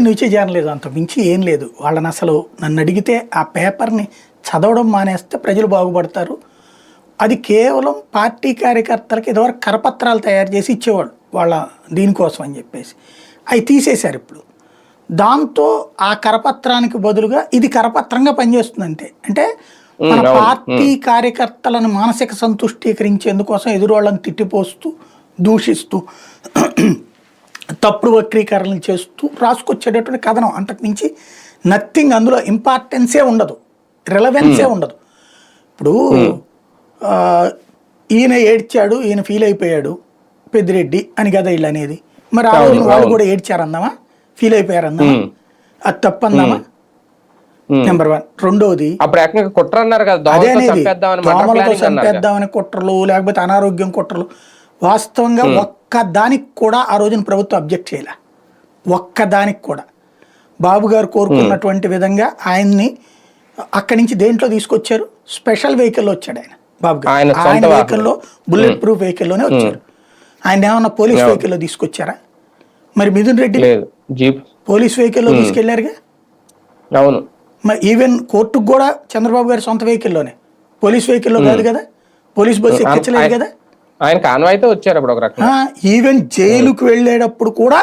నిలిచే జర్నలిజం అంత మించి ఏం లేదు. వాళ్ళని అసలు నన్ను అడిగితే ఆ పేపర్ని చదవడం మానేస్తే ప్రజలు బాగుపడతారు. అది కేవలం పార్టీ కార్యకర్తలకి ఇదివరకు కరపత్రాలు తయారు చేసి ఇచ్చేవాళ్ళు వాళ్ళ దీనికోసం అని చెప్పేసి. అవి తీసేశారు ఇప్పుడు. దాంతో ఆ కరపత్రానికి బదులుగా ఇది కరపత్రంగా పనిచేస్తుంది అంతే అంటే మన. పార్టీ కార్యకర్తలను మానసిక సంతుష్టీకరించేందుకోసం ఎదురు వాళ్ళని తిట్టిపోస్తూ దూషిస్తూ తప్పుడు వక్రీకరణలు చేస్తూ రాసుకొచ్చేటటువంటి కథనం. అంతకు మించి నథింగ్ అందులో ఇంపార్టెన్సే ఉండదు. రిలవెన్సే ఉండదు. ఇప్పుడు ఆ, ఈయన ఏడ్చాడు ఈయన ఫీల్ అయిపోయాడు పెద్దిరెడ్డి అని కదా వీళ్ళు అనేది. మరి ఆ రోజు వాళ్ళు కూడా ఏడ్చారన్నామా? ఫీల్ అయిపోయారన్నామా? ఉమ్. అది తప్పందామా. నెంబర్ వన్ రెండోది అప్పుడు కుట్ర అన్నారు కదా అదే. చంపేద్దామని కుట్రలు లేకపోతే అనారోగ్యం కుట్రలు వాస్తవంగా ఒక్క దానికి కూడా ఆ రోజున ప్రభుత్వం అబ్జెక్ట్ చేయలే. ఒక్క దానికి కూడా. బాబు గారు కోరుకున్నటువంటి విధంగా ఆయన్ని అక్కడి నుంచి దేంట్లో తీసుకొచ్చారు? స్పెషల్ వెహికల్లో వచ్చాడు ఆయన బాబు గారు. ఆయన. వెహికల్లో బుల్లెట్ ప్రూఫ్ వెహికల్లోనే వచ్చారు. ఆయన ఏమన్నా పోలీస్ వెహికల్లో తీసుకొచ్చారా? మరి మిథున్ రెడ్డి పోలీస్ వెహికల్లో తీసుకెళ్ళారుగా? అవును. మరి ఈవెన్ కోర్టుకు కూడా చంద్రబాబు గారి సొంత వెహికల్లోనే. పోలీస్ వెహికల్లో కాదు కదా? పోలీస్ బస్సు ఎక్కించలేదు కదా? ఆయన కాన్వాయ్తో వచ్చారు అప్పుడు ఒక రకంగా. ఈవెన్ జైలుకు వెళ్ళేటప్పుడు కూడా